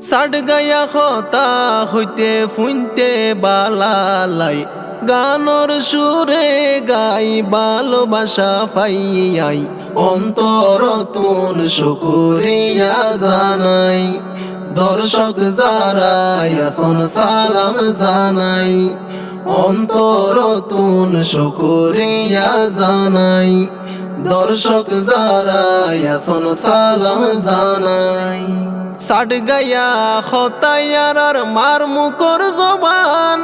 সাট গায়া খতা হইতে ফুনতে বালালাই গানর সুরে গাই ভালোবাসা পাইয়াই। অন্তর তুন শুকুরিয়া জানাই। দর্শক যারা আসন সালাম জানাই। অন্তর তুন শুকুরিয়া জানাই। দর্শক যারা আসন সালাম জানাই। সাট গায়া খতায়ার আর মার মুকর জবান।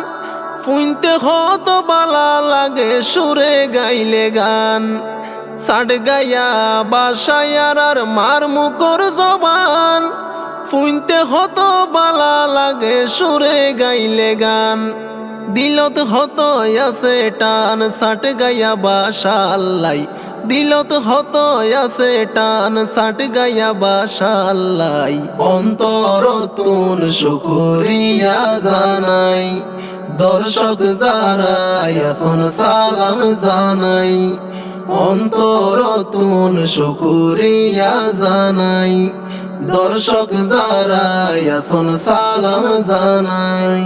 ফুইনতে হত বালা লাগে সুরে গাইলে গান। সাট গায়া বাসায়ার আর মার মুকর জবান। ফুইনতে হত বালা লাগে সুরে গাইলে গান। দিলত হত আছে টান, সাট গায়া বাসা আল্লাই দিলত হত আছে টান, সাট গায়া বাসা আল্লাই অন্তর তুন শুকুরিয়া জানাই, দর্শক যারা আসন সালাম জানাই। অন্তর তুন শুকুরিয়া জানাই দর্শক যারা আসন সালাম জানাই।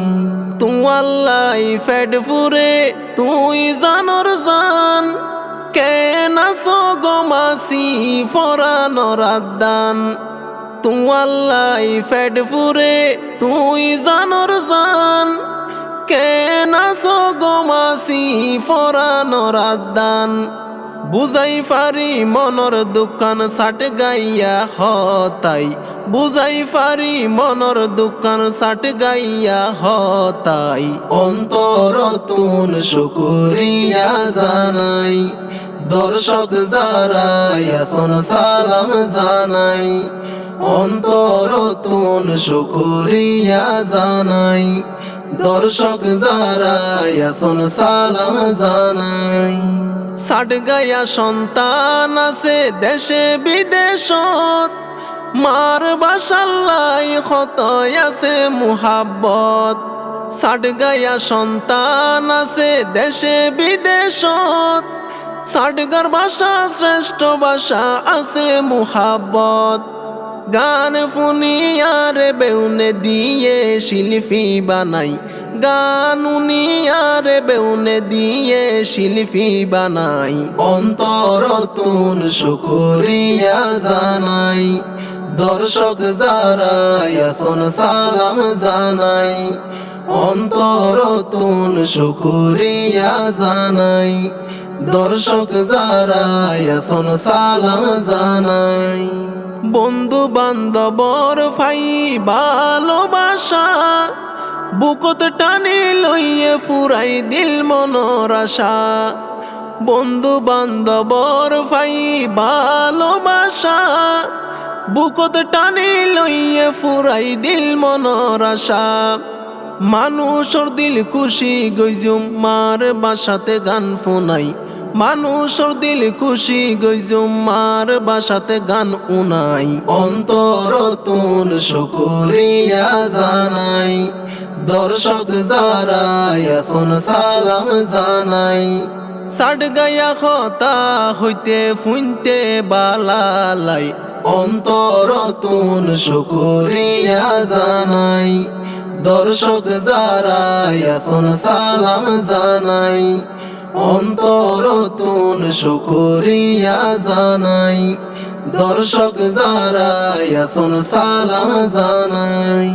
তুয়াল্লাই ফেড ফুরে, তুই জানর জান। কেন গমাসি ফরানর আদান। তুয়াল্লাই ফেড ফুরে, তুই জানর জান। কেন গমাসি ফরানর আদান। বুঝাই পারি মনর দোকান সাট গাইয়া হতাই। বুঝাই পারি মনর দোকান সাট গাইয়া হতাই। অন্তর তুন শুকুরিয়া জানাই। দর্শক যারা আসন সালাম জানাই। অন্তর তুন শুকুরিয়া জানাই। দর্শক যারা আসন সালাম জানাই সাট গায়া সন্তান আছে দেশে বিদেশত, মার বাসাল্লাই ক্ষত আছে মুহাব্বত। সাট গায়া সন্তান আছে দেশে বিদেশত সাটগার ভাষা শ্রেষ্ঠ ভাষা আছে মুহাব্বত। গান ফুনিয়ার বেউনে দিয়ে শিল্পী বানাই। গান উনিয়ার বেউনে দিয়ে শিল্পী বানাই। অন্তর তুন শুকুরিয়া জানাই। দর্শক যারা আসন সালাম জানাই। অন্তর তুন শুকুরিয়া জানাই। দর্শক যারা আসন সালাম জানাই। বন্ধু বান্ধবর ফাই ভালোবাসা। বুকত টানি লইয়ে ফুরাই দিল মনর বন্ধু বান্ধবর ফাই ভালোবাসা। বুকত টানি লইয়ে ফুরাই দিল মনর মানুষর দিল খুশি, গইজুম মার বাসাতে গান ফোনাই মানুষর দিল খুশি গইজুম মার বাসাতে গান উনাই। অন্তর তুন শুকুরিয়া জানাই। দর্শক যারা আসন সালাম জানাই। সাট গায়া খতা হইতে ফুনতে বালালাই অন্তর তুন শুকুরিয়া জানাই। দর্শক যারা আসন সালাম জানাই। অন্তর তুন শুকুরিয়া জানাই। দর্শক যারা সালাম জানাই।